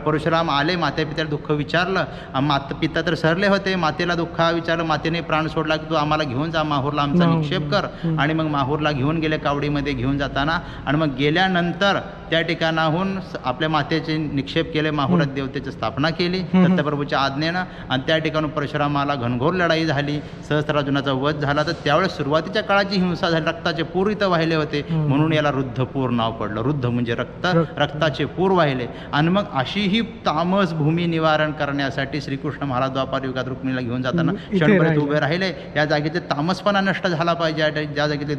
परशुराम आले माते पित्याला दुःख विचारलं. अं, मात पिता तर सरले होते. मातेला दुःख विचारलं. मातेने प्राण सोडला की तू आम्हाला घेऊन जा माहूरला आमचा माहूर. निक्षेप कर. आणि मग माहूरला घेऊन गेले कावडीमध्ये घेऊन जाताना. आणि मग गेल्यानंतर त्या ठिकाणाहून आपल्या मातेचे निक्षेप केले माहुरात देवतेची स्थापना केली दत्तप्रभूच्या आज्ञेनं. आणि त्या ठिकाणून परशुरामाला घनघोर लढाई झाली. सहस्त्रार्जुनाचा वध झाला. तर त्यावेळेस सुरुवातीच्या काळाची हिंसा झाली. रक्ताचे पूर इथं वाहिले होते. म्हणून याला रुद्धपूर नाव पडलं. रुद्ध म्हणजे रक्त. रक्त. रक्ताचे पूर वाहिले. आणि मग अशी ही तामस भूमी निवारण करण्यासाठी श्रीकृष्ण महाराज द्वापार युगात रुक्मिणीला घेऊन जाताना इथे क्षणभर राहिले. उभे राहिले. या जागेचे तामसपणा नष्ट झाला पाहिजे. ज्या जागेचे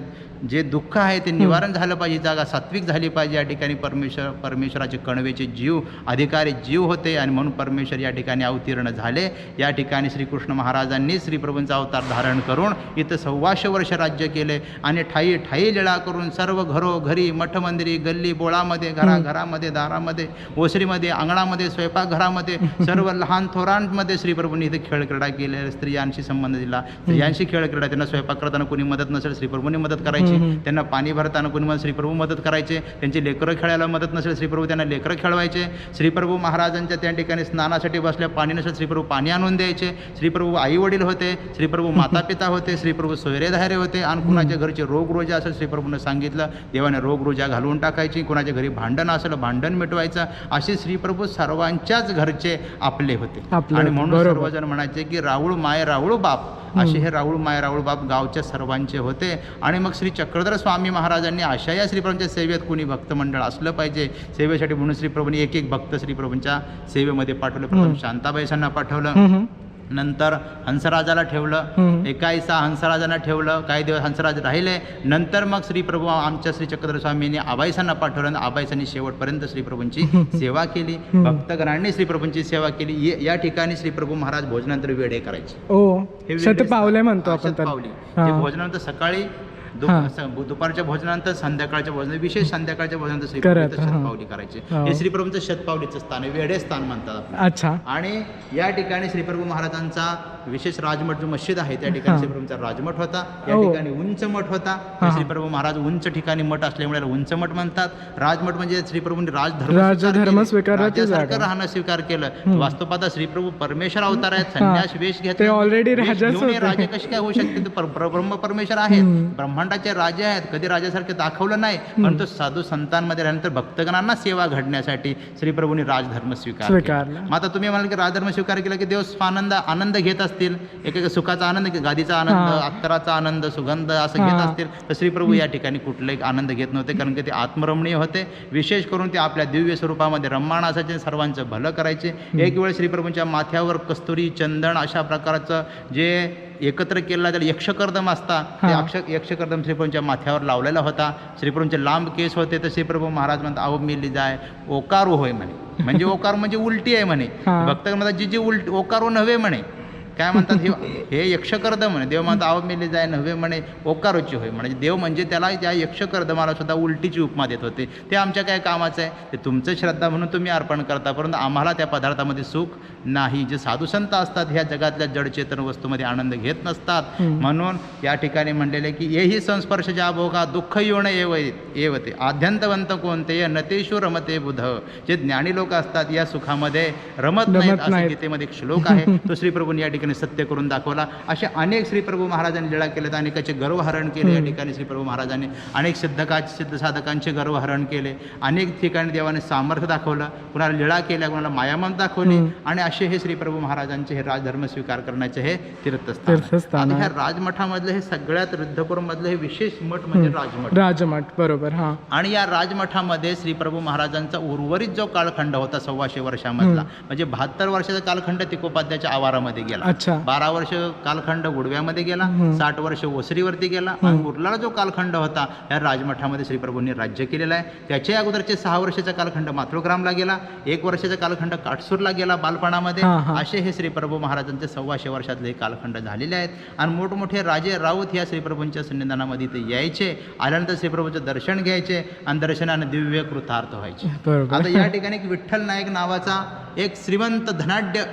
जे दुःख आहे ते निवारण झालं पाहिजे. जागा सात्विक झाली पाहिजे या ठिकाणी. परमेश्वर परमेश्वराचे कणवेचे जीव अधिकारी जीव होते आणि म्हणून परमेश्वर या ठिकाणी अवतीर्ण झाले. या ठिकाणी श्रीकृष्ण महाराजांनी श्रीप्रभूंचा अवतार धारण करून इथं सव्वाशे वर्ष राज्य केले आणि ठाई ठाई लीळा करून सर्व घरोघरी मठमंदिरी गल्ली बोळामध्ये घरा घरामध्ये दारामध्ये ओसरीमध्ये अंगणामध्ये स्वयंपाकघरामध्ये सर्व लहान थोरांमध्ये श्रीप्रभूंनी इथे खेळ क्रीडा केले. स्त्रियांशी संबंध दिला. स्त्रियांशी खेळ क्रीडा त्यांना स्वयंपाक करताना कोणी मदत नसेल श्रीप्रभूंनी मदत करायची. त्यांना पाणी भरताना कोणी मदत श्रीप्रभू मदत करायचे. त्यांची लेकरं खेळायला मदत नसेल श्रीप्रभू त्यांना लेकरं खेळवायचे. श्रीप्रभू महाराजांच्या त्या ठिकाणी स्नानासाठी बसल्या पाणी नसेल श्रीप्रभू पाणी आणून द्यायचे. श्रीप्रभू आई वडील होते श्रीप्रभू माता पिता होते श्रीप्रभू सोयरेधारे होते. आणि कुणाच्या घरचे रोग रोजा असेल श्रीप्रभूनं सांगितलं देवाने रोग रोजा घालवून टाकायची कुणाच्या घरी भांडण असेल भांडण मिटवायचं. असे श्रीप्रभू सर्वांच्याच घरचे आपले होते. आणि म्हणून. सर्वजण म्हणायचे की राऊळ माय राऊळ बाप. असे हे राऊळ माय राऊळ बाप गावच्या सर्वांचे होते. आणि मग श्री चक्रधर स्वामी महाराजांनी अशा या श्रीप्रभूंच्या सेवेत कुणी भक्त मंडळ असलं पाहिजे. सेवेसाठी म्हणून श्रीप्रभूंनी एक एक भक्त श्रीप्रभूंच्या सेवेमध्ये पाठवलं. प्रथम शांताबाईसांना पाठवलं. नंतर हंसराजाला ठेवलं. एकाईसा हंसराजांना ठेवलं. काही दिवस हंसराज राहिले. नंतर मग श्रीप्रभू आमच्या श्री चक्रधर स्वामींनी आबाईसांना पाठवलं. आणि आबाईसांनी शेवटपर्यंत श्रीप्रभूंची सेवा केली. भक्तगणांनी श्रीप्रभूंची सेवा केली. ये- ठिकाणी श्रीप्रभू महाराज भोजनानंतर वेडे करायचे. ओ हे वेगळे शतपावले म्हणतो हा, आपण. हा. ते भोजनानंतर सकाळी दुपारच्या भोजनानंतर संध्याकाळच्या भोजन विशेष संध्याकाळच्या भोजनानंतर करत, श्रीप्रभू हा. शतपावली करायचे हो. हे श्रीप्रभूंचं शतपावलीचं स्थान आहे वेडे स्थान म्हणतात आपण अच्छा आणि या ठिकाणी श्रीप्रभू महाराजांचा विशेष राजमठ जो मस्जिद आहे त्या ठिकाणी. श्रीप्रभूंचा राजमठ होता या हो. ठिकाणी उंच मठ होता. श्रीप्रभू महाराज उंच ठिकाणी मठ असल्यामुळे उंच मठ म्हणतात राजमठ म्हणजे श्रीप्रभूंनी राजधर्म राजधर्म स्वीकार केले. स्वीकाराची राजासारखं जागा. राहणं स्वीकार केलं वास्तवपाता श्रीप्रभू परमेश्वर अवतार आहेत संन्यास वेश घेतला होते. राजे कसे काय होऊ शकते ब्रह्म परमेश्वर आहेत ब्रह्मांडाचे राजे आहेत कधी राजासारखे दाखवलं नाही परंतु साधू संतांमध्ये राहिल्यानंतर भक्तगणांना सेवा घडण्यासाठी श्रीप्रभूंनी राजधर्म स्वीकार. स्वीकारला. मग आता तुम्ही म्हणाल की राजधर्म स्वीकार केला की देव आनंद आनंद घेत असतील एक एक सुखाचा आनंद गादीचा आनंद. अत्तराचा आनंद सुगंध असं घेत. असतील तर श्रीप्रभू या ठिकाणी कुठलाही आनंद घेत नव्हते कारण की ते आत्मरमणीय होते विशेष करून ते आपल्या दिव्य स्वरूपामध्ये रम्माण असायचे सर्वांचं भलं करायचे एक वेळ श्रीप्रभूंच्या माथ्यावर कस्तुरी चंदन अशा प्रकारचं जे एकत्र केलेला त्याला यक्षकर्दम असता ते. अक्ष यक्षकर्दम श्रीप्रभूंच्या माथ्यावर लावलेला होता श्रीप्रभूंचे लांब केस होते तर श्रीप्रभू महाराज म्हणतात अहो मिली जाय ओकारू होय म्हणे म्हणजे ओकार म्हणजे उलटी आहे म्हणे. भक्त म्हणतात जी जी उलट ओकारू नव्हे म्हणे काय म्हणतात हे हे यक्षकर्द म्हणे. देव म्हणतात आव मेले जाय नव्हे म्हणे ओकारोची होय म्हणजे देव म्हणजे त्याला त्या यक्षकर्दमाला सुद्धा उलटीची उपमा देत होते. ते आमच्या काय कामाचं आहे? ते तुमचं श्रद्धा म्हणून तुम्ही अर्पण करता परंतु आम्हाला त्या पदार्थामध्ये सुख नाही. जे साधू संत असतात ह्या जगातल्या जडचेतन वस्तूमध्ये आनंद घेत नसतात. म्हणून या ठिकाणी म्हणलेले की येही संस्पर्श ज्या भोगा दुःख येऊन येव येवते. आद्यंतवंत कोणते? नतेषु रमते बुध. जे ज्ञानी लोक असतात या सुखामध्ये रमत नाहीत असं. गीतेमध्ये एक श्लोक आहे. तो श्रीप्रभूंनी या ठिकाणी सत्य करून दाखवला. असे अनेक श्रीप्रभू महाराजांनी लीळा केलेत अनेकाचे गर्वहरण केले या ठिकाणी श्रीप्रभू महाराजांनी. अनेक सिद्धका सिद्ध साधकांचे गर्वहरण केले. अनेक ठिकाणी देवाने सामर्थ्य दाखवलं. कुणाला लीळा केल्या कुणाला मायामत दाखवली आणि असे हे श्रीप्रभू महाराजांचे हे राजधर्म स्वीकार करण्याचे हे तीर्थस्थान आता ह्या. राजमठामधलं हे सगळ्यात रुद्धपूरमधलं हे विशेष मठ म्हणजे राजमठ. राजमठ बरोबर हा. आणि या राजमठामध्ये श्रीप्रभू महाराजांचा उर्वरित जो कालखंड होता सव्वाशे वर्षामधला म्हणजे बहात्तर वर्षाचा कालखंड तिकोपाध्याच्या आवारामध्ये गेला. बारा वर्ष कालखंड गुडव्यामध्ये गेला. साठ वर्ष ओसरीवरती गेला आणि उरलेला जो कालखंड होता या राजमठामध्ये श्रीप्रभूंनी राज्य केलेला आहे. त्याच्या अगोदरचे सहा वर्षाचा कालखंड मातृग्रामला गेला एक वर्षाचा कालखंड काटसूरला गेला बालपणामध्ये हा. असे हे श्रीप्रभू महाराजांचे सव्वाशे वर्षातले हे कालखंड झालेले आहेत. आणि मोठमोठे राजे राऊत या श्रीप्रभूंच्या सन्निधानामध्ये इथे यायचे. आल्यानंतर श्रीप्रभूचं दर्शन घ्यायचे आणि दर्शनाने दिव्य कृतार्थ व्हायचे. आता या ठिकाणी एक विठ्ठल नायक नावाचा एक श्रीमंत धनाढ्य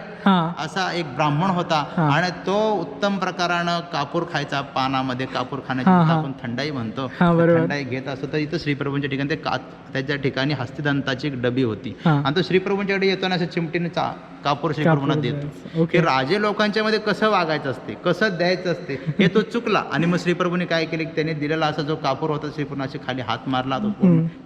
असा एक ब्राह्मण होता. आणि तो उत्तम प्रकारानं कापूर खायचा पानामध्ये कापूर खाण्याची. आपण थंडाई म्हणतो. थंडाई घेत असतो तर इथं श्रीप्रभूंच्या ठिकाणी ते त्याच्या ठिकाणी हस्तिदंताची एक डबी होती. आणि तो श्रीप्रभूंच्याकडे येताना असं चिमटीने कापूर श्रीप्रभूंना देतो. की राजे लोकांच्या मध्ये कसं वागायचं असते कसं द्यायचं असते हे तो चुकला आणि मग श्रीप्रभूने काय केले की त्याने दिलेला असा जो कापूर होता श्रीप्रभूनाचे खाली हात मारला तो.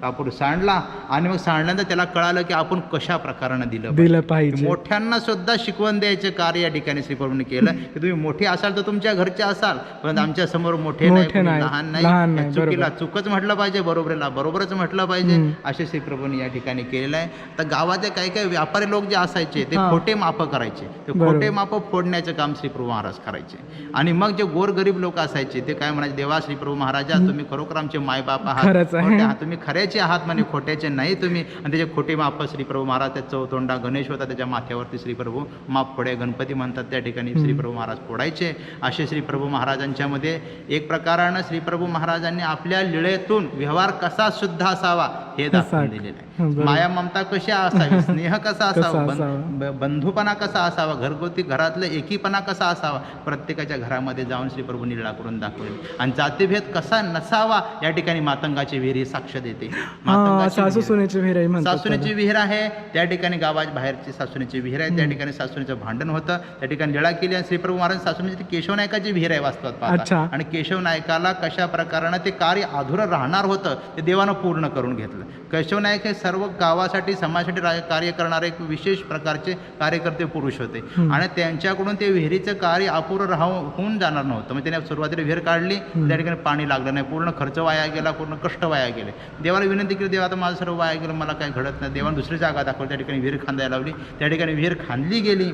कापूर सांडला आणि मग सांडल्यानंतर त्याला कळालं की आपण कशा प्रकारानं दिलं दिलं पाहिजे. मोठ्यांना सुद्धा शिकवण द्यायचे कार्य या ठिकाणी श्रीप्रभूने केलं. की तुम्ही मोठे असाल तर तुमच्या घरचे असाल पण आमच्यासमोर मोठे नाही लहान नाही. चुकीला बरोबर. चुकच म्हटलं पाहिजे बरोबरला बरोबरच म्हटलं पाहिजे. असे श्रीप्रभूने या ठिकाणी केलेलं आहे. तर गावाचे काही काही व्यापारी लोक जे असायचे ते. खोटे माप करायचे. ते बरोबर. खोटे माप फोडण्याचं काम श्रीप्रभू महाराज करायचे. आणि मग जे गोरगरीब लोक असायचे ते काय म्हणायचे देवा श्रीप्रभू महाराजा तुम्ही खरोखर आमचे मायबाप आहात. तुम्ही खऱ्याचे आहात म्हणे खोट्याचे नाही तुम्ही. आणि त्याचे खोटे माप श्रीप्रभू महाराज त्या चौतोंडा गणेश होता त्याच्या माथ्यावरती श्रीप्रभू माप फोडे गणपती म्हणतात त्या ठिकाणी श्रीप्रभू महाराज फोडायचे. असे श्रीप्रभू महाराजांच्या मध्ये एक प्रकारानं श्रीप्रभू महाराजांनी आपल्या लिळेतून व्यवहार कसा शुद्ध असावा हे दाखवून? दिलेलं आहे. माया ममता कशी असावी? स्नेह कसा असावा? बंधुपणा कसा असावा? घरगुती घरातलं एकीपणा कसा असावा? प्रत्येकाच्या घरामध्ये जाऊन श्री प्रभू लीला करून दाखवले. आणि जातीभेद कसा नसावा या ठिकाणी मातंगाची विहीर ही साक्ष देते. मातंगाची सासू विहीर. सुनेची विहीर म्हणतात सासुनीची विहीर आहे. त्या ठिकाणी गावाच्या बाहेरची सासुनीची विहीर आहे त्या ठिकाणी सासुनीचं भांडण होतं. त्या ठिकाणी लढा केली आणि श्रीप्रभू महाराज सासुनीची केशव नायकाची विहीर आहे वास्तवात. पाहता. आणि केशव नायकाला कशा प्रकारानं ते कार्य अधुरं राहणार होतं ते देवानं पूर्ण करून घेतलं. केशव नायक हे सर्व गावासाठी समाजासाठी कार्य करणारे एक विशेष प्रकारचे कार्यकर्ते पुरुष होते. आणि त्यांच्याकडून ते विहिरीचं कार्य अपुरं राहू होऊन जाणार नव्हतं. म्हणजे त्याने सुरुवातीला विहीर काढली त्या ठिकाणी पाणी लागलं नाही. पूर्ण खर्च वाया गेला पूर्ण कष्ट वाया गेले. देवाला विनंती केली देवा आता माझं सर्व वाया गेलं मला काय घडत नाही. देवाने दुसरी जागा दाखवली त्या ठिकाणी विहीर खांदायला लावली. त्या ठिकाणी विहीर खांदली गेली.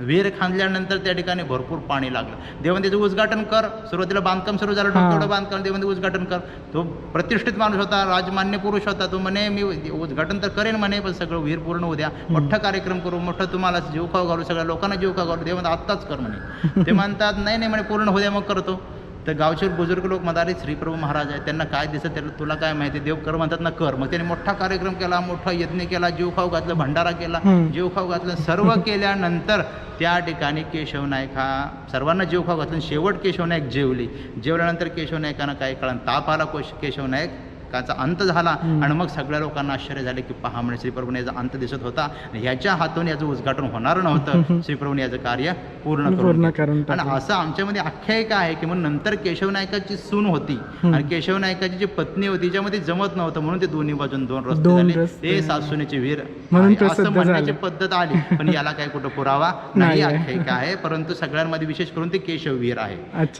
विहीर खांदल्यानंतर त्या ठिकाणी भरपूर पाणी लागलं. देवाने त्याचं उद्घाटन कर. सुरुवातीला बांधकाम सुरू झालं. तेवढं बांधकाम देवाने उद्घाटन कर. तो प्रतिष्ठित माणूस होता राजमान्य पुरुष होता. तो म्हणे मी उद्घाटन तर करेन म्हणे पण सगळं विहीर पूर्ण उद्या मोठा कार्यक्रम करू मोठं तुम्हाला जीव खाऊ घालू सगळ्या लोकांना जीव खाऊ घालू. देवाने आत्ताच कर म्हणे. ते म्हणतात नाही नाही म्हणे पूर्ण होऊ द्या मग करतो. तर गावचे बुजुर्ग लोक मदारी श्रीप्रभू महाराज आहेत त्यांना काय दिसत त्याला तुला काय माहिती? देव कर म्हणतात ना कर. मग त्यांनी मोठा कार्यक्रम केला मोठा यज्ञ केला जीव खाऊ घातलं भंडारा केला. जीव खाऊ घातलं सर्व केल्यानंतर त्या ठिकाणी केशव नाईक हा सर्वांना जीव खाऊ घातलं. शेवट केशव नाईक जेवली. जेवल्यानंतर केशव नाईकांना काय कळलं ताप आला कोश केशव नाईक काचा अंत झाला. आणि मग सगळ्या लोकांना आश्चर्य झाले की पहा म्हणजे श्रीप्रभूने याचा अंत दिसत होता ह्याच्या हातून याचं उद्घाटन होणार नव्हतं श्रीप्रभूने याचं कार्य पूर्ण करून आणि. असं आमच्यामध्ये आख्यायिका आहे की मग नंतर केशव नायकाची सून होती. आणि केशव नायकाची जी पत्नी होती तिच्यामध्ये जमत नव्हतं म्हणून ते दोन्ही बाजून दोन रस्ते झाले. ते सासूनेची वीर असं म्हणण्याची. पद्धत आली पण याला काही कुठं पुरावा नाही. आख्यायिका आहे परंतु सगळ्यांमध्ये विशेष करून ते केशव वीर आहे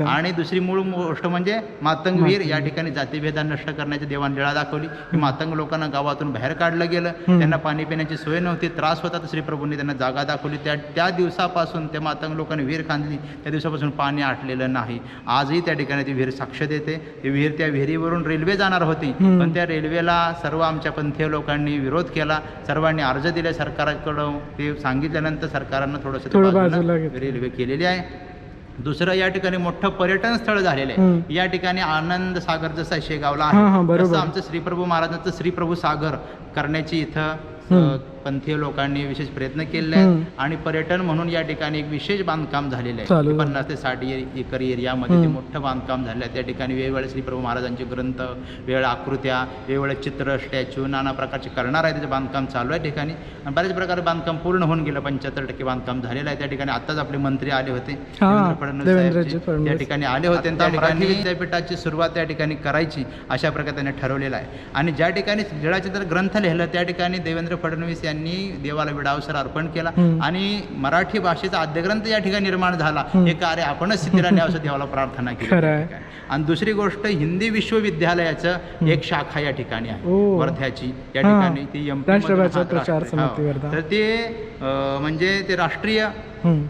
आणि दुसरी मूळ गोष्ट म्हणजे मातंग वीर या ठिकाणी जातीभेदा नष्ट करण्याची देवान लीळा दाखवली की मातंग लोकांना गावातून बाहेर काढलं गेलं. त्यांना पाणी पिण्याची सोय नव्हती. त्रास होता तर श्रीप्रभूंनी त्यांना जागा दाखवली. त्या त्या दिवसापासून त्या मातंग लोकांनी विहीर खांदली. त्या दिवसापासून पाणी आटलेलं नाही. आजही त्या ठिकाणी ती विहीर साक्ष देते. ती विहीर त्या विहिरीवरून रेल्वे जाणार होती. पण त्या रेल्वेला सर्व आमच्या पंथीय लोकांनी विरोध केला. सर्वांनी अर्ज दिले सरकारकडं ते सांगितल्यानंतर सरकारनं थोडंसं. रेल्वे केलेली आहे. दुसरं या ठिकाणी मोठं पर्यटन स्थळ झालेलं आहे. या ठिकाणी आनंद सागर जसं शेगावला आहे. तसं आमचं श्रीप्रभू महाराजांचं श्रीप्रभू सागर करण्याची इथं. पंथीय लोकांनी विशेष प्रयत्न केले आहेत. आणि पर्यटन म्हणून या ठिकाणी एक विशेष बांधकाम झालेलं आहे. पन्नास ते साठ एकर एरियामध्ये ते. मोठं बांधकाम झालं आहे त्या ठिकाणी वेगवेगळे श्रीप्रभू महाराजांचे ग्रंथ वेगवेगळ्या आकृत्या वेगवेगळे चित्र स्टॅच्यू नाना प्रकारचे करणार आहे. त्याचं बांधकाम चालू आहे ठिकाणी. आणि बऱ्याच प्रकारे बांधकाम पूर्ण होऊन गेलं. पंच्याहत्तर टक्के बांधकाम झालेलं आहे. त्या ठिकाणी आत्ताच आपले मंत्री आले होते. फडणवीस. त्या ठिकाणी आले होते आणि त्या ठिकाणी विद्यापीठाची सुरुवात त्या ठिकाणी करायची अशा प्रकारे त्यांनी ठरवलेलं आहे. आणि ज्या ठिकाणी लीळाचित्र ग्रंथ लिहिलं त्या ठिकाणी देवेंद्र फडणवीस यांनी देवाला विडावसर अर्पण केला. आणि मराठी भाषेचा आद्यग्रंथ या ठिकाणी निर्माण झाला. हे कार्य आपणच सिद्धीला न्यावं देवाला प्रार्थना केली. आणि दुसरी गोष्ट हिंदी विश्वविद्यालयाचं एक शाखा या ठिकाणी आहे. वर्ध्याची या. ठिकाणी ती. तर ते म्हणजे ते राष्ट्रीय.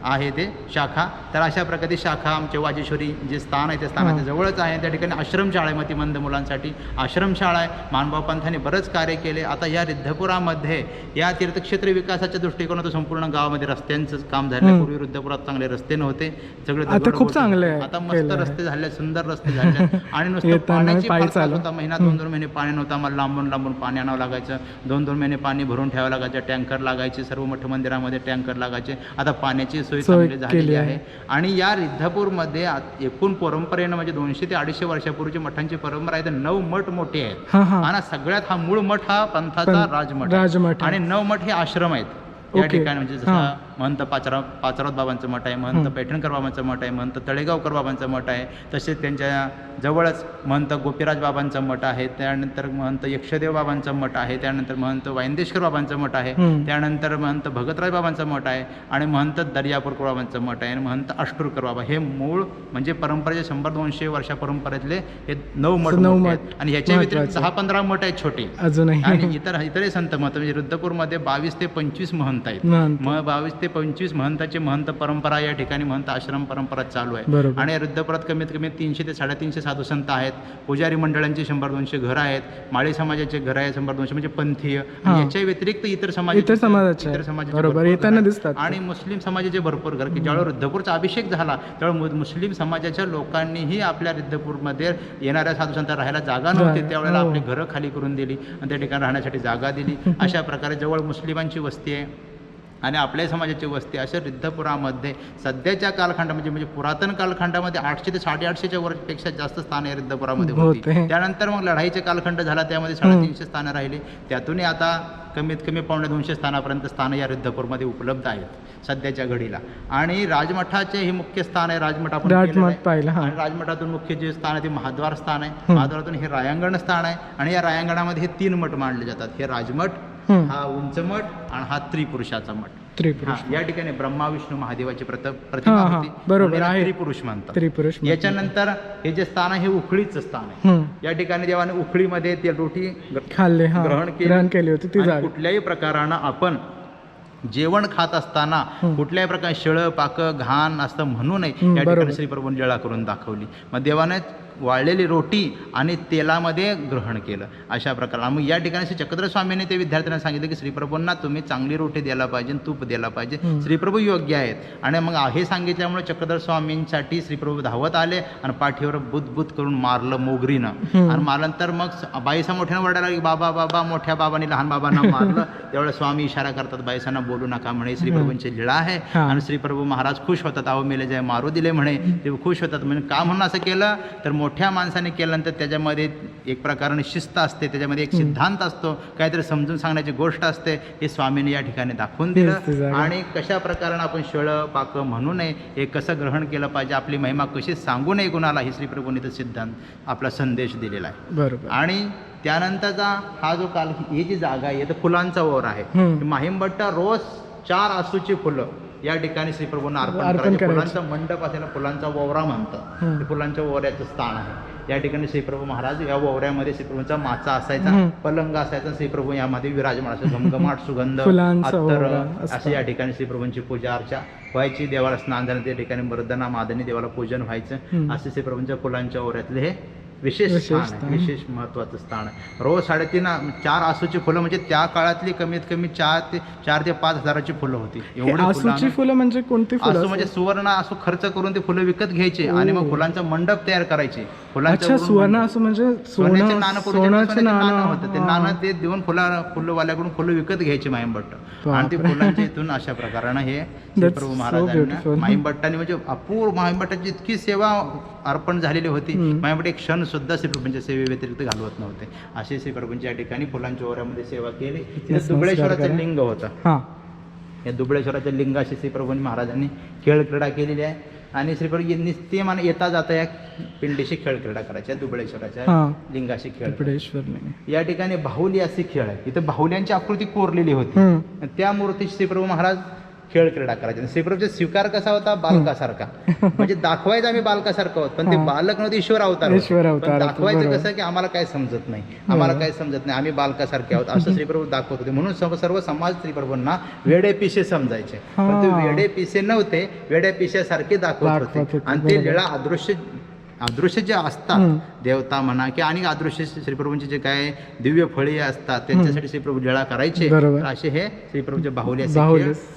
आहे ते शाखा. तर अशा प्रकारे शाखा आमच्या वाजेश्वरी जे स्थान आहे त्या स्थानाच्या. जवळच आहे. त्या ठिकाणी आश्रमशाळा आहे मतिमंद मुलांसाठी आश्रमशाळा आहे. मानभाव पंथाने बरंच कार्य केले. आता या रिद्धपुरामध्ये या तीर्थक्षेत्र विकासाच्या दृष्टिकोनातून संपूर्ण गावामध्ये रस्त्यांचं काम झालं. पूर्वी रिद्धपुरात चांगले रस्ते नव्हते. सगळे खूप. चांगले आता मस्त. रस्ते झाले सुंदर रस्ते झाले. आणि नुसतं पाण्याची. होता. महिना दोन दोन महिने पाणी नव्हतं. आम्हाला लांबून लांबून पाणी आणावं लागायचं. दोन दोन महिने पाणी भरून ठेवावं लागायचं. टँकर लागायचे सर्व मोठे मंदिर मंदिरामध्ये टँकर लागायचे आता पाण्याची सोय चांगली झालेली आहे. आणि या रिद्धापूरमध्ये एकूण परंपरेनं म्हणजे दोनशे ते अडीचशे वर्षापूर्वीची मठांची परंपरा आहे तर नऊ मठ मोठे आहेत आणि सगळ्यात हा मूळ मठ हा पंथाचा राजमठ. आणि नऊ मठ हे आश्रम आहेत या. ठिकाणी म्हणजे जसं. महंत पाचरा पाचराव बाबांचं मठ आहे महंत. पैठणकर बाबांचं मठ आहे महंत तळेगावकर बाबांचं मठ आहे तसेच त्यांच्या जवळच महंत गोपीराज बाबांचं मठ आहे त्यानंतर महंत यक्षदेव बाबांचं मठ आहे त्यानंतर महंत वायंदेश्वर बाबांचं मठ आहे. त्यानंतर महंत भगतराज बाबांचं मठ आहे आणि महंत दर्यापूरकर बाबांचं मठ आहे आणि महंत अष्टूरकर बाबा हे मूळ म्हणजे परंपरेचे शंभर दोनशे वर्षा परंपरेतले हे नऊ मठ नऊ मोठे आणि ह्याच्या व्यतिरिक्त. दहा पंधरा मठ आहेत छोटे अजूनही आणि इतर इतरही संत महंत म्हणजे रुद्रपूरमध्ये बावीस ते पंचवीस महंत आहेत. मग बावीस ते पंचवीस महंताची महंत परंपरा या ठिकाणी महंत आश्रम परंपरा चालू आहे. आणि रुद्रपुरात कमीत कमी तीनशे ते साडेतीनशे साधू संत आहेत पुजारी मंडळांची शंभर दोनशे घरं आहेत माळी समाजाचे घरं आहेत शंभर दोनशे म्हणजे पंथीय आणि. याच्या व्यतिरिक्त इतर समाज इतर समाजाचे इतर. समाजाचे. दिसतात. आणि मुस्लिम समाजाचे भरपूर घर की ज्यावेळेला रुद्धपूरचा अभिषेक झाला त्यावेळेस मुस्लिम समाजाच्या लोकांनीही आपल्या रुद्धपूरमध्ये येणाऱ्या साधू संत राहायला जागा नव्हती त्यावेळेला हो. आपली घरं खाली करून दिली आणि त्या ठिकाणी राहण्यासाठी जागा दिली अशा प्रकारे जवळ मुस्लिमांची वस्ती आहे आणि आपल्या समाजाची वस्ती अशा रिद्धपुरामध्ये सध्याच्या कालखंड म्हणजे म्हणजे पुरातन कालखंडामध्ये आठशे ते साडेआठशेच्या वर्षपेक्षा जास्त स्थान या रिद्धपुरामध्ये होती. त्यानंतर मग लढाईचे कालखंड झाला त्यामध्ये साडेतीनशे स्थानं राहिली त्यातूनही आता कमीत कमी पावणे दोनशे स्थानापर्यंत स्थानं या रिद्धपूरमध्ये उपलब्ध आहेत सध्याच्या घडीला आणि राजमठाचे हे मुख्य स्थान आहे राजमठ आपण राजमठ केलेलं आहे. पाहिलं. आणि राजमठातून मुख्य जे स्थान आहे ते महाद्वार स्थान आहे. महाद्वारातून हे रायांगण स्थान आहे आणि या रायांगणामध्ये हे तीन मठ मांडले जातात हे राजमठ हं. उंच मठ आणि हा त्रिपुरुषाचा मठ त्रिपुरुष या ठिकाणी ब्रह्मा विष्णू महादेवाची प्रत प्रतिमा होती बरोबर. त्रिपुरुष म्हणतात त्रिपुरुष. याच्यानंतर हे जे स्थान आहे हे उखळीचं स्थान आहे. या ठिकाणी देवाने उखळीमध्ये ते रोटी खाल्ले ग्रहण केली होती कुठल्याही प्रकारानं आपण जेवण खात असताना. कुठल्याही प्रकारे शिळं पाक घाण असतं म्हणू नये या. ठिकाणी श्रीप्रभूंनी लीळा करून दाखवली मग देवाने वाळलेली रोटी आणि तेलामध्ये ग्रहण केलं. अशा प्रकारे मग या ठिकाणी श्री चक्रधर स्वामींनी ते विद्यार्थ्यांना सांगितलं की श्रीप्रभूंना तुम्ही चांगली रोटी द्यायला पाहिजे तूप द्यायला पाहिजे. श्रीप्रभू योग्य आहेत. आणि मग हे सांगितल्यामुळे चक्रधर स्वामींसाठी श्रीप्रभू धावत आले आणि पाठीवर बुत करून मारलं मोगरीनं. आणि मारल्यानंतर मग बाईसा मोठ्यानं वरडायला लागली बाबा बाबा मोठ्या बाबांनी लहान बाबांना मारलं. त्यावेळेस स्वामी इशारा करतात बाईसांना बोलू नका म्हणे श्रीप्रभूंची लीळा आहे. आणि श्रीप्रभू महाराज खुश होतात. अहो मेले जे मारू दिले म्हणे. ते खुश होतात. म्हणजे का म्हणून असं केलं? तर मोठ्या माणसाने केल्यानंतर त्याच्यामध्ये एक प्रकाराने शिस्त असते त्याच्यामध्ये एक सिद्धांत असतो काहीतरी समजून सांगण्याची गोष्ट असते हे स्वामीने या ठिकाणी दाखवून दिलं. आणि कशा प्रकारानं आपण शिळं पाक म्हणू नये हे कसं ग्रहण केलं पाहिजे आपली महिमा कशी सांगू नये कुणाला ही श्रीप्रभूंनी तो सिद्धांत आपला संदेश दिलेला आहे. बरोबर. आणि त्यानंतरचा हा जो काल ही जी जागा आहे तर फुलांचा ओर आहे. माहिमभट्टा रोज चार आसूची फुलं. या ठिकाणी श्रीप्रभूंना अर्पण अर्पण करायचे. फुलांचा मंडप असेल फुलांचा ओवरा म्हणतात फुलांच्या ओवऱ्याचं स्थान आहे या ठिकाणी श्रीप्रभू महाराज या ओवऱ्यामध्ये श्रीप्रभूंचा माचा असायचा. पलंग असायचा श्रीप्रभू यामध्ये विराजमान असायचं घमघमाट सुगंध अत्तर. असे या ठिकाणी श्रीप्रभूंची पूजा अर्चा व्हायची देवाला स्नान झालं त्या ठिकाणी मर्दना मादनी देवाला पूजन व्हायचं. असे श्रीप्रभूंच्या फुलांच्या ओवऱ्यातले हे विशेष विशेष स्थान आहे स्थान. विशेष महत्वाचं स्थान आहे रोज साडेतीन चार आसूची फुलं म्हणजे त्या काळातली कमीत कमी चार ते चार ते पाच हजाराची फुलं होती एवढी फुलं आसूची आणून- फुलं म्हणजे कोणती फुलं आसू म्हणजे सुवर्ण आसू खर्च करून ते फुलं विकत घ्यायचे आणि मग. फुलांचा मंडप तयार करायचे फुलांचं अच्छा वरून सुवर्ण. असं म्हणजे सोन्याचे सोनं नाणं नाणं होतं ते. नाणं ते देऊन फुला फुलवाल्याकडून फुलं विकत घ्यायचे माईमभट्ट आणि ते. फुलांच्या इथून अशा प्रकारानं हे so महाराजांना. माईमभट्टाने म्हणजे अपूर्व माईमभट्टाची इतकी सेवा अर्पण झालेली होती. माईमभट्ट एक क्षण सुद्धा श्रीप्रभूंच्या सेवेव्यतिरिक्त घालवत नव्हते. असे श्रीप्रभूंच्या या ठिकाणी फुलांच्या ओऱ्यामध्ये सेवा केली. तिथे दुबळेश्वराचं. लिंग होतं. हा. या दुबळेश्वराच्या लिंगाशी श्रीप्रभू महाराजांनी खेळ क्रीडा केलेली आहे. आणि श्रीप्रभू यांनी ते मान येता जाता या पिंडीशी खेळ क्रीडा करायच्या दुबळेश्वराच्या. लिंगाशी खेळ या ठिकाणी बाहुली असे खेळ आहे. इथं बाहुल्यांची आकृती कोरलेली होती. त्या मूर्तीशी श्रीप्रभू महाराज खेळ क्रीडा करायचे. आणि श्रीप्रभूचा स्वीकार कसा होता? बालकासारखा. म्हणजे दाखवायचं आम्ही बालकासारखं आहोत पण ते. बालक नव्हते ईश्वर अवतार दाखवायचं. कसं की आम्हाला काय समजत नाही. आम्हाला काय समजत नाही. आम्ही बालकासारखे आहोत असं श्रीप्रभू दाखवत होते. म्हणून सर्व समाज श्रीप्रभूंना वेडे पिसे समजायचे. पण ते वेडे पिसे नव्हते वेडे पिसेसारखे दाखवत दाखवत होते आणि ते. लीळा अदृश्य अदृश्य जे असतात. देवता म्हणा की आणि अदृश्य श्रीप्रभूंचे जे काय दिव्य फळी असतात त्यांच्यासाठी श्रीप्रभू लीळा करायचे असे हे श्रीप्रभूचे बाहुले.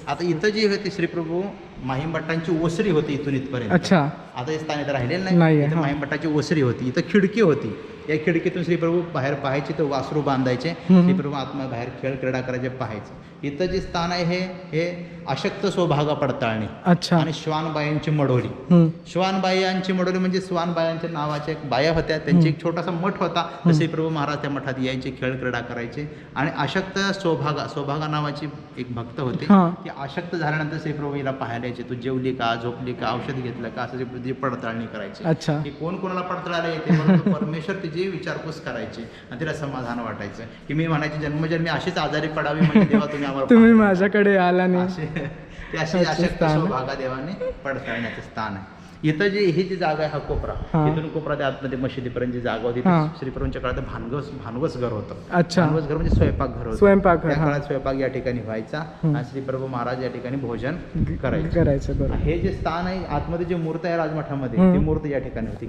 आता इथं जी होती श्रीप्रभू माहीमभट्टांची ओसरी होती इथून इथपर्यंत. अच्छा. आता हे स्थान इथं राहिलेलं नाही. इथं. माहीमभट्टाची ओसरी होती इथं खिडकी होती. या खिडकीतून श्रीप्रभू बाहेर पाहायचे तर वासरू बांधायचे. श्रीप्रभू आत्मा बाहेर खेळ क्रीडा करायचे पाहायचे. इथं जे स्थान आहे हे हे अशक्त स्वभागा पडताळणी अच्छा. आणि श्वानबायांची मडोली हम्म. श्वानबायांची मडोली म्हणजे श्वानबायांच्या नावाच्या एक बाया होत्या. त्यांची एक छोटासा मठ होता. तर श्रीप्रभू महाराज त्या मठात यायचे खेळ क्रीडा करायचे. आणि अशक्त स्वभागा स्वभागा नावाची एक भक्त होते. ती अशक्त झाल्यानंतर श्रीप्रभू हिला पाहायला यायचे. तू जेवली का? झोपली का? औषध घेतलं का? असं पडताळणी करायची. अच्छा. कोण कोणाला पडताळायला येते? परमेश्वर तिची विचारपूस करायची आणि तिला समाधान वाटायचं की मी म्हणायची जन्मजन्मी अशीच आजारी पडावी म्हणजे देवा तुम्ही आम्हाला तुम्ही. माझ्याकडे आला नाही असे ते अच्छा, अशक्त. स्वभागा देवाने पडताळण्याचं स्थान आहे इथं जी ही जी जागा आहे हा कोपरा. इथून कोपरा ते आतमध्ये मशिदीपर्यंत जी जागा होती श्रीप्रभूंच्या काळात भानगस भानवस घर होतं. अच्छा. भानवस घर म्हणजे स्वयंपाक घर होतं. स्वयंपाकघर, त्या. काळात स्वयंपाक या ठिकाणी व्हायचा. आणि श्रीप्रभू महाराज या ठिकाणी भोजन करायचे. करायचं हे जे स्थान आहे आतमध्ये जी मूर्त आहे राजमठामध्ये. ती मूर्त या ठिकाणी होती.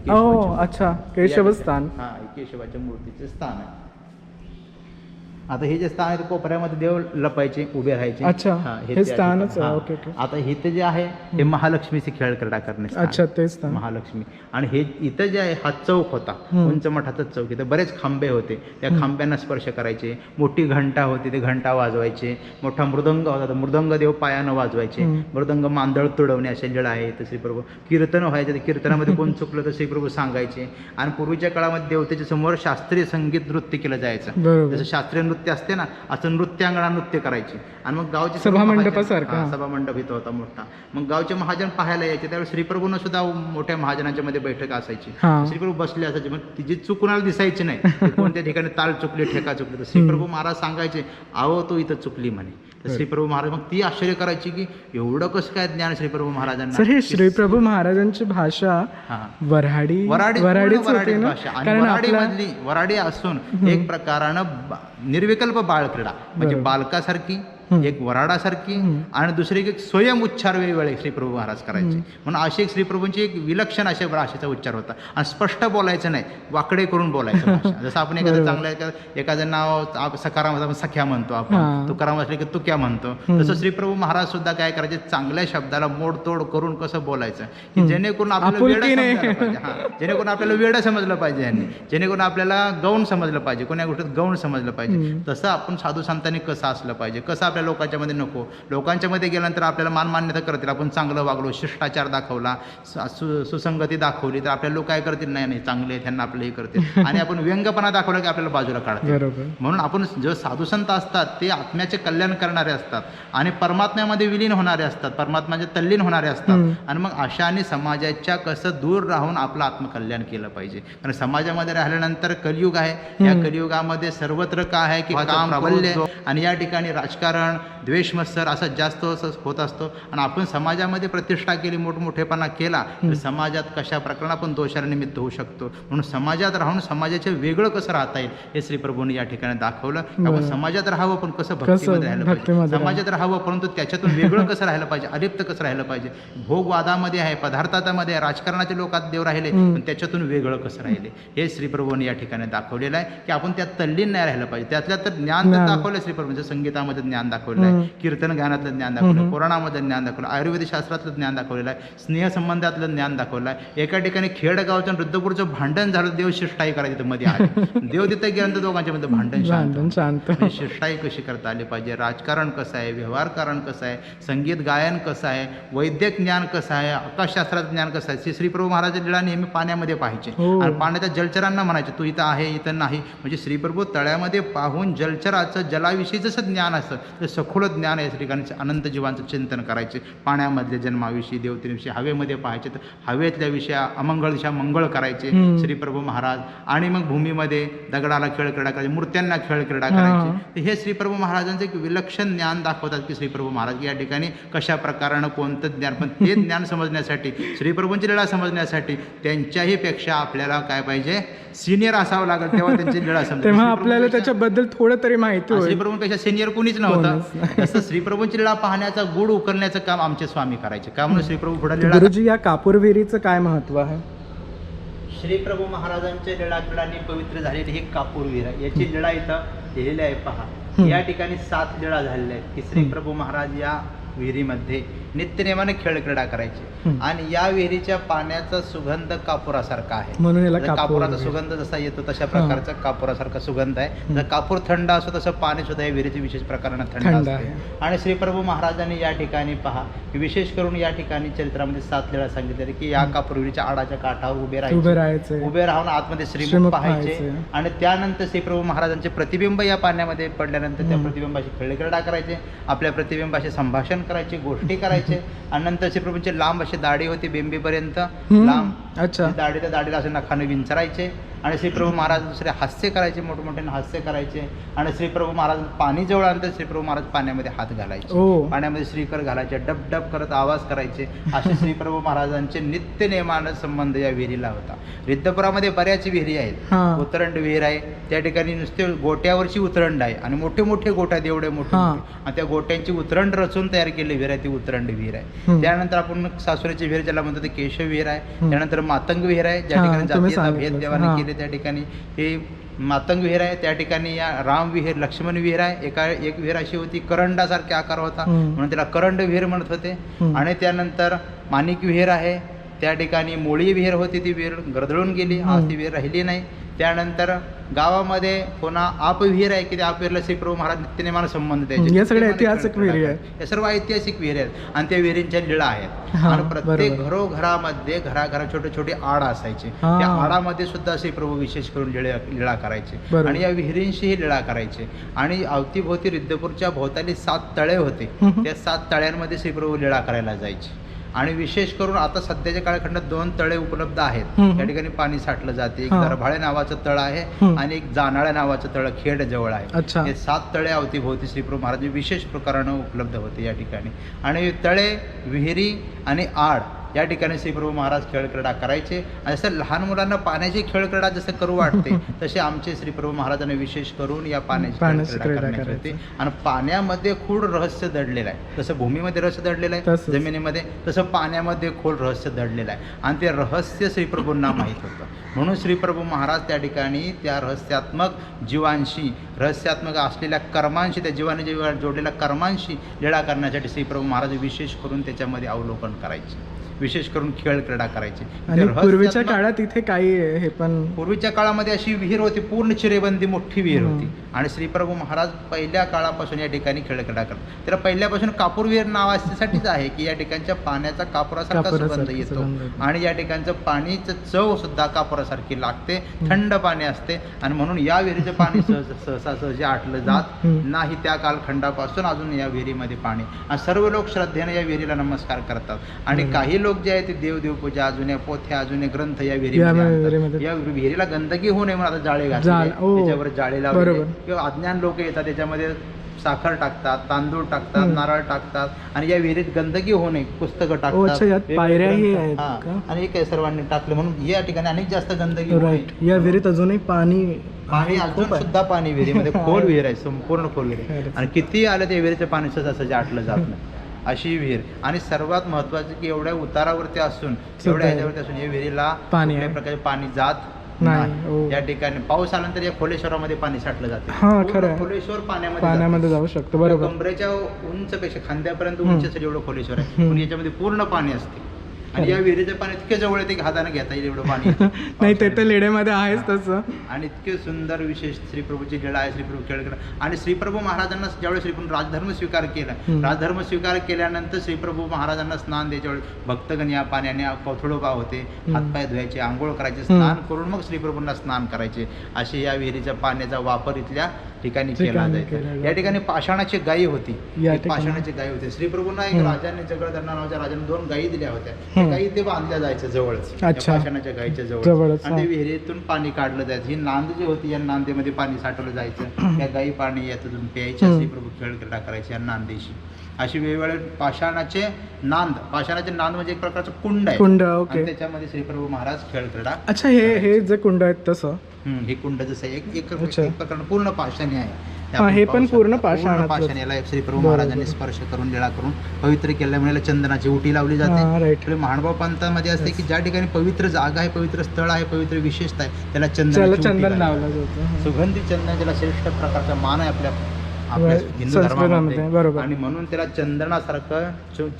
अच्छा. केशव स्थान हा हे केशवाच्या मूर्तीचे स्थान आहे. आता हे जे स्थान आहे ते कोपऱ्यामध्ये देव लपायचे उभे राहायचे. अच्छा, हा, हे स्थानच. आहे, हा. Okay, okay. आता इथे जे आहे हे महालक्ष्मीचे खेळ क्रीडा करणे स्थान. अच्छा ते स्थान. महालक्ष्मी. आणि हे इथं जे आहे हा चौक होता. उंच मठाचा चौक. इथं बरेच खांबे होते. त्या खांब्यांना स्पर्श करायचे. मोठी घंटा होती ते घंटा वाजवायचे. मोठा मृदंग होता तर मृदंग देव पायानं वाजवायचे. मृदंग मांदळ तुडवणे असे लीळा आहे तर श्रीप्रभू कीर्तन व्हायचे ते कीर्तनामध्ये कोण चुकलं तर श्रीप्रभू सांगायचे. आणि पूर्वीच्या काळामध्ये देवतेच्या समोर शास्त्रीय संगीत नृत्य केलं जायचं. बरोबर. जसं शास्त्रीय नृत्य असते ना असं नृत्यांगणा नृत्य करायची. आणि मग गावचे सभा मंडप इथं होता मोठा. मग गावचे महाजन पाहायला यायचे. त्यावेळेस श्रीप्रभूनं सुद्धा मोठ्या महाजनांच्या मध्ये बैठक असायची. श्रीप्रभू बसले असायचे. मग तिची चूक कुणाला दिसायची नाही कोणत्या ठिकाणी ताल चुकली ठेका चुकली तर श्रीप्रभू महाराज सांगायचे आहो तो इथं चुकली म्हणे. तर श्रीप्रभू महाराज मग ती आश्चर्य करायची की एवढं कसं काय ज्ञान श्रीप्रभू महाराजांना? सर हे श्रीप्रभू महाराजांची भाषा हा. वराडी वराडी वराडी भाषा. आणि वराडी मधली वराडी असून एक प्रकारानं निर्विकल्प बाळ क्रीडा म्हणजे. बालकासारखी. एक वराडासारखी. आणि दुसरी एक स्वयं उच्चार वेळोवेळी श्रीप्रभू महाराज करायचे म्हणून अशी एक श्रीप्रभूंची एक विलक्षण अशा भाषेचा उच्चार होता आणि स्पष्ट बोलायचं नाही वाकडे करून बोलायचं जसं आपण एखादं. चांगलं एखादं नाव सकाराम आपण सख्या म्हणतो. आपण तुकाराम असले की तुक्या म्हणतो. तसं श्रीप्रभू महाराज सुद्धा काय करायचे चांगल्या शब्दाला मोडतोड करून कसं बोलायचं की. जेणेकरून आपल्याला. जेणेकरून आपल्याला वेडं समजलं पाहिजे यांनी जेणेकरून आपल्याला गौण समजलं पाहिजे कोण्या गोष्टीत गौण समजलं पाहिजे. तसं आपण साधू संतांनी कसं असलं पाहिजे कसं आपल्या लोकांच्या मध्ये नको. लोकांच्या मध्ये गेल्यानंतर आपल्याला मानमान्यता करतील. आपण चांगलं वागलो शिष्टाचार दाखवला सु- सुसंगती दाखवली तर आपल्या लोक काय करतील? नाही नाही चांगले त्यांना आपलं हे करतील. आणि आपण व्यंगपणा दाखवला की आपल्याला बाजूला काढतील. म्हणून आपण जे साधू संत असतात ते आत्म्याचे कल्याण करणारे असतात. आणि परमात्म्यामध्ये विलीन होणारे असतात. परमात्म्याचे तल्लीन होणारे असतात. आणि मग अशाने समाजाच्या कसं दूर राहून आपलं आत्मकल्याण केलं पाहिजे. कारण समाजामध्ये राहिल्यानंतर कलियुग आहे. या. कलियुगामध्ये सर्वत्र काय आहे की काम आणि या ठिकाणी राजकारण द्वेषमत्सर असा जास्त असं होत असतो. आणि आपण समाजामध्ये प्रतिष्ठा केली मोठमोठेपणा केला तर समाजात कशा प्रकारे आपण दोषाला निमित्त होऊ शकतो. म्हणून समाजात राहून समाजाच्या वेगळं कसं राहता येईल हे श्रीप्रभूंनी या ठिकाणी दाखवलं. आपण. समाजात राहावं पण कसं भक्तीमध्ये राहिलं पाहिजे? समाजात राहावं परंतु त्याच्यातून वेगळं कसं राहिलं पाहिजे? अलिप्त कसं राहिलं पाहिजे? भोगवादामध्ये आहे पदार्थामध्ये आहे राजकारणाच्या लोकात देव राहिले. पण त्याच्यातून वेगळं कसं राहिले? हे श्रीप्रभूंनी या ठिकाणी दाखवलेलं आहे की आपण त्यात तल्लीन नाही राहिलं पाहिजे. त्यातल्या तर ज्ञान तर ज्ञान. दाखवलं श्रीप्रभूंचं संगीतामध्ये ज्ञान दाखवलं. हम्म. आहे. कीर्तन गाण्यातलं ज्ञान दाखवलं. पुराणामध्ये ज्ञान दाखवलं आयुर्वेद शास्त्रातलं ज्ञान दाखवलेलं आहे. स्नेहसंबंधातलं ज्ञान दाखवलं आहे. एका ठिकाणी खेडगावचं आणि वृद्धपूरचं भांडण झालं देव शिष्टाई करायची मध्ये आली. देव तिथे गेल्यानंतर दोघांच्या मध्ये भांडण शांत शिष्टाई कशी करता आली पाहिजे? राजकारण कसं आहे? व्यवहारकारण कसं आहे? संगीत गायन कसं आहे? वैद्यक ज्ञान कसं आहे? आकाशशास्त्राचं ज्ञान कसं आहे? श्री श्रीप्रभू महाराज लीळा नेहमी पाण्यामध्ये पाहायचे. हो. आणि पाण्याच्या जलचरांना म्हणायचे तू इथं आहे इथं नाही. म्हणजे श्रीप्रभू तळ्यामध्ये पाहून जलचराचं जलाविषयी जसं ज्ञान असतं ते सखोल ज्ञान आहे श्रीकांचे अनंत जीवांचं चिंतन करायचे. पाण्यामधल्या जन्माविषयी देवतेविषयी हवेमध्ये पाहायचे तर हवेतल्या विषया अमंगळ दिशा मंगळ करायचे. हम्म. श्रीप्रभू महाराज. आणि मग भूमीमध्ये दगडाला खेळ क्रीडा करायचे मूर्त्यांना खेळ क्रीडा हा. करायचे तर हे श्रीप्रभू महाराजांचं एक विलक्षण ज्ञान दाखवतात की श्रीप्रभू महाराज या ठिकाणी कशा प्रकारानं कोणतं ज्ञान पण ते ज्ञान समजण्यासाठी श्रीप्रभूंची लीळा समजण्यासाठी त्यांच्याही पेक्षा आपल्याला काय पाहिजे? सिनियर असावं लागेल तेव्हा त्यांची लीळा समजेल तेव्हा आपल्याला त्याच्याबद्दल थोडं तरी माहिती श्रीप्रभूंपेक्षा सिनियर कोणीच नव्हतं. तसं श्रीप्रभूंची लीळा पाहण्याचा गुढ उकलण्याचं काम आमचे स्वामी करायचे. का म्हणून श्रीप्रभू पुढे लीळा गुरुजी या कापूर विहिरीचं काय महत्त्व आहे? श्री प्रभू महाराजांच्या लिळाकडाने पवित्र झालेली ही कापूर विहीर आहे. याची लिळा इथं लिहिलेली आहे पहा. हम्म. या ठिकाणी सात लिळा झालेल्या आहेत की श्री हम्म. प्रभू महाराज या विहिरीमध्ये नित्यनेमाने खेळ क्रीडा करायचे. आणि या विहिरीच्या पाण्याचा सुगंध कापुरासारखा आहे. म्हणून याला जर कापूर कापुराचा वगैरे. सुगंध जसा येतो तशा प्रकारचा कापुरासारखा सुगंध आहे. जर कापूर थंड असतो तसं पाणी सुद्धा या विहिरीचे विशेष प्रकारानं थंड थंड असते. आणि श्री प्रभू महाराजांनी या ठिकाणी पहा विशेष करून या ठिकाणी चरित्रामध्ये सात लेळा सांगितले की या कापूर विहिरीच्या आडाच्या काठावर उभे उभे राहायचे. उभे राहून आतमध्ये श्रीमुख श्रीमुख पाहायचे. पाहायचे. आणि त्यानंतर श्रीप्रभू महाराजांचे प्रतिबिंब या पाण्यामध्ये पडल्यानंतर त्या हम्म. प्रतिबिंबाशी खेळक्रीडा करायचे. आपल्या प्रतिबिंबाशी संभाषण करायचे गोष्टी करायचे. आणि नंतर श्रीप्रभूंची लांब अशी दाढी होती बिंबीपर्यंत. लांब. अच्छा. दाढी त्या दाढीला असे नखाने विंचरायचे. आणि श्रीप्रभू महाराज दुसरे हास्य करायचे मोठमोठे हास्य करायचे. आणि श्रीप्रभू महाराज पाणी जवळ आणतात श्रीप्रभू महाराज पाण्यामध्ये हात घालायचे. पाण्यामध्ये श्रीकर घालायचे डब डब करत आवाज करायचे. असे श्रीप्रभू महाराजांचे नित्य नेमानं संबंध या विहिरीला होता. रिद्धपुरामध्ये बऱ्याच विहिरी आहेत. उतरंड विहीर आहे. त्या ठिकाणी नुसते गोट्यावरची उतरंड आहे. आणि मोठे मोठे गोट्या एवढे मोठे. आणि त्या गोट्यांची उतरंड रचून तयार केलेली विहीर आहे ती उतरंड विहीर आहे. त्यानंतर आपण सासुरीची विहीर ज्याला म्हणतो ते केशव विहीर आहे. त्यानंतर मातंग विहीर आहे. ज्या ठिकाणी जातीयता. भेद देवाने. केले त्या ठिकाणी. हे मातंग विहीर आहे. त्या ठिकाणी या राम विहीर लक्ष्मण विहीर आहे. एका एक विहीर अशी होती करंडासारखा आकार होता. म्हणून त्याला करंड विहीर म्हणत होते. आणि त्यानंतर माणिक विहीर आहे. त्या ठिकाणी मोळी विहीर होती. ती विहीर गरदळून गेली. आज ती विहीर राहिली नाही. त्यानंतर गावामध्ये पुन्हा आप विहीर आहे की त्या आप विहीरला श्रीप्रभू महाराज नित्यनेमानं संबंध द्यायचे या सगळ्या ऐतिहासिक विहिरी खेळायचे. या सर्व ऐतिहासिक विहीर आहेत आणि त्या विहिरींच्या लिळा आहेत आणि प्रत्येक. घरोघरामध्ये घराघरा छोटे छोटे आड असायचे. त्या आडामध्ये सुद्धा श्रीप्रभू विशेष करून लिळा करायचे. आणि या विहिरींशीही लिळा करायचे आणि अवतीभोवती रिद्धपूरच्या भोवताली सात तळे होते. त्या सात तळ्यांमध्ये श्रीप्रभू लिळा करायला जायचे आणि विशेष करून आता सध्याच्या काळखंडात दोन तळे उपलब्ध आहेत. त्या ठिकाणी पाणी साठलं जाते एक. दरभाळे नावाचं तळ आहे. आणि एक जानाळ्या नावाचं तळ खेड जवळ आहे हे सात तळे अवतीभोवती श्रीप्रभू महाराज विशेष प्रकारानं उपलब्ध होते या ठिकाणी आणि तळे विहिरी आणि आड या ठिकाणी श्रीप्रभू महाराज खेळ क्रीडा करायचे. आणि जसं लहान मुलांना पाण्याची खेळ क्रीडा जसं करू वाटते तसे आमचे श्रीप्रभू महाराजांनी विशेष करून या पाण्याची खेळ पाण्याची क्रीडा क्रीडा करण्याची होती. करायची. आणि पाण्यामध्ये खूळ रहस्य दडलेलं आहे. जसं भूमीमध्ये रहस्य दडलेलं आहे. जमिनीमध्ये तसं पाण्यामध्ये खोल रहस्य दडलेलं आहे. आणि ते रहस्य श्रीप्रभूंना माहीत होतं. म्हणून श्रीप्रभू महाराज त्या ठिकाणी त्या रहस्यात्मक जीवांशी रहस्यात्मक असलेल्या कर्मांशी त्या जीवाने जीवा जोडलेल्या कर्मांशी लिळा करण्यासाठी श्रीप्रभू महाराज विशेष करून त्याच्यामध्ये अवलोकन करायचे. विशेष करून खेळ क्रीडा करायचे पूर्वीच्या काळात इथे काही हे पण पूर्वीच्या काळामध्ये अशी विहीर होती पूर्ण चिरेबंदी मोठी विहीर. होती आणि श्रीप्रभू महाराज पहिल्या काळापासून या ठिकाणी खेळ क्रीडा करतात त्याला पहिल्यापासून कापूर विहीर नावासाठीच आहे की या ठिकाणच्या पाण्याचा कापुरासारखा सुगंध येतो. आणि या ठिकाणचं पाणीचं चव सुद्धा कापुरासारखी लागते थंड पाणी असते आणि म्हणून या विहिरीचं पाणी सहज सहसा सहजी आटलं जात. नाही त्या कालखंडापासून अजून या विहिरीमध्ये पाणी आणि सर्व लोक श्रद्धेने या विहिरीला नमस्कार करतात आणि. काही लोक जे आहेत ते देवदेव पूजा जुन्या पोथ्या जुने ग्रंथ या विहिरीमध्ये. या विहिरीला गंदगी होऊ नये म्हणून आता जाळे घातले ओ. त्याच्यावर जाळे लावले. किंवा अज्ञान लोक येतात त्याच्यामध्ये साखर टाकतात तांदूळ टाकतात. नारळ टाकतात आणि या विहिरीत गंदगी होऊ नये पुस्तकं टाकतात ग्रंथ- आहेत हा. आणि हे काय सर्वांनी टाकलं म्हणून या ठिकाणी अनेक जास्त गंदगी होऊ नये. राईट या विहिरीत अजूनही पाणी पाणी अजून. सुद्धा पाणी विहिरीमध्ये खोल विहीर आहे संपूर्ण खोल विहीर आहे. आणि किती आलं त्या विहिरीचं पाणी सहज असं आटलं जात नाही अशी विहीर आणि सर्वात महत्वाचं की एवढ्या उतारावरती असून सुद्धा एवढ्या. ह्याच्यावरती असून या विहिरीला पाणी कुठल्याही आहे. प्रकारचे पाणी जात नाही, ओ. या ठिकाणी पाऊस आल्यानंतर या खोलेश्वरामध्ये पाणी साठलं जाते हा, खरं. खोलेश्वर पाण्यामध्ये जाऊ शकतो बरोबर कमरेच्या उंचपेक्षा खांद्यापर्यंत. उंचीसाठी एवढं खोलेश्वर आहे. पण याच्यामध्ये पूर्ण पाणी असते आणि. या विहिरीचं पाणी इतके जवळ येते की हाताने घेता येईल एवढं पाणी नाही ते तर लेड्यामध्ये आहेच तसं आणि इतके सुंदर विशेष श्रीप्रभूची लीळा आहे श्रीप्रभू खेळ आणि श्रीप्रभू महाराजांना ज्यावेळी श्रीप्रभू राजधर्म स्वीकार केला. राजधर्म स्वीकार केल्यानंतर श्रीप्रभू महाराजांना स्नान द्यायच्या वेळी भक्तगण या पाण्याने कोथळोबा होते. हातपाय धुवायचे आंघोळ करायचे. स्नान करून मग श्रीप्रभूंना स्नान करायचे असे या विहिरीच्या पाण्याचा वापर इथल्या ठिकाणी केला जायचा. या ठिकाणी पाषाणाची गायी होती. या. पाषाणाची गायी होती. श्रीप्रभूंना एक. राजाने जगदर्णा नावाच्या राजाने दोन गायी दिल्या होत्या. गायी ते बांधल्या जायच्या जवळच. पाषाणाच्या गायीच्या जवळ आणि. विहिरीतून पाणी काढलं जायचं. ही नांद जी होती या नांदेमध्ये पाणी साठवलं जायचं. त्या गायी पाणी यातून प्यायच्या. श्रीप्रभू खेळ क्रीडा करायची या नांदेशी. अशी वेगवेगळे पाषाणाचे नांद. पाषाणाचे नांद म्हणजे एक प्रकारचं कुंड आहे. कुंड त्याच्यामध्ये श्रीप्रभू महाराज खेळ क्रीडा अच्छा हे हे जे कुंड आहेत तसं? हे कुंड जसं एक एक अच्छा. एक प्रकार पूर्ण पाषाणी आहे हा, हे पण. पूर्ण. पाषाण याला श्री प्रभू बरोबर. महाराजांनी स्पर्श करून लिळा करून पवित्र केल्यामुळे चंदनाची उटी लावली जाते हा इकडे महानुभाव पंथामध्ये असते की ज्या ठिकाणी पवित्र जागा आहे पवित्र स्थळ आहे पवित्र विशेषता आहे त्याला चंदन उटी लावली जातं हा. सुगंधी चंदन ज्याला श्रेष्ठ प्रकारचा मान आहे आपल्या आपल्या व- हिंदू संस्कृतामध्ये, धर्मामध्ये बरोबर. आणि म्हणून त्याला चंदनासारखं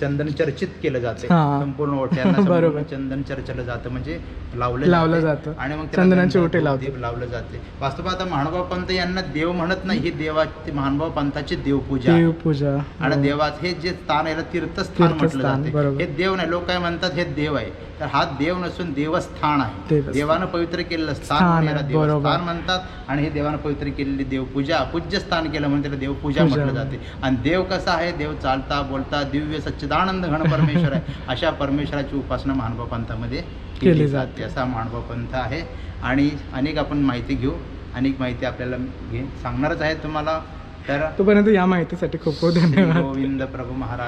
चंदन चर्चित केलं जाते. संपूर्ण बरोबर. चंदन चर्चलं जातं म्हणजे लावलं लावलं जाते. आणि मग चंदनाची ओटी. दीप लावलं जाते वास्तव आता महानुभाव पंत यांना देव म्हणत नाही ही देवाची महानुभाव पंथाची देवपूजा आहे. देव पूजा आणि हो. देवात हे जे स्थान आहे तीर्थस्थान म्हटलं जाते. हे देव नाही लोक काय म्हणतात हे देव आहे तर हा देव नसून देवस्थान आहे. देवानं पवित्र केलेलं स्थान देवस्थान. म्हणतात आणि हे देवानं पवित्र केलेली देवपूजा पूज्य स्थान केलं म्हणून त्याला देवपूजा पूजा. म्हटलं जाते. आणि देव कसा आहे? देव चालता बोलता दिव्य सच्चिदानंद घन परमेश्वर आहे. अशा परमेश्वराची उपासना महानुभाव पंथामध्ये केली जाते. असा महानुभाव पंथ आहे. आणि अनेक आपण माहिती घेऊ. अनेक माहिती आपल्याला घे सांगणारच आहे तुम्हाला. तर तोपर्यंत या माहितीसाठी खूप खूप धन्यवाद. गोविंद प्रभू महाराज.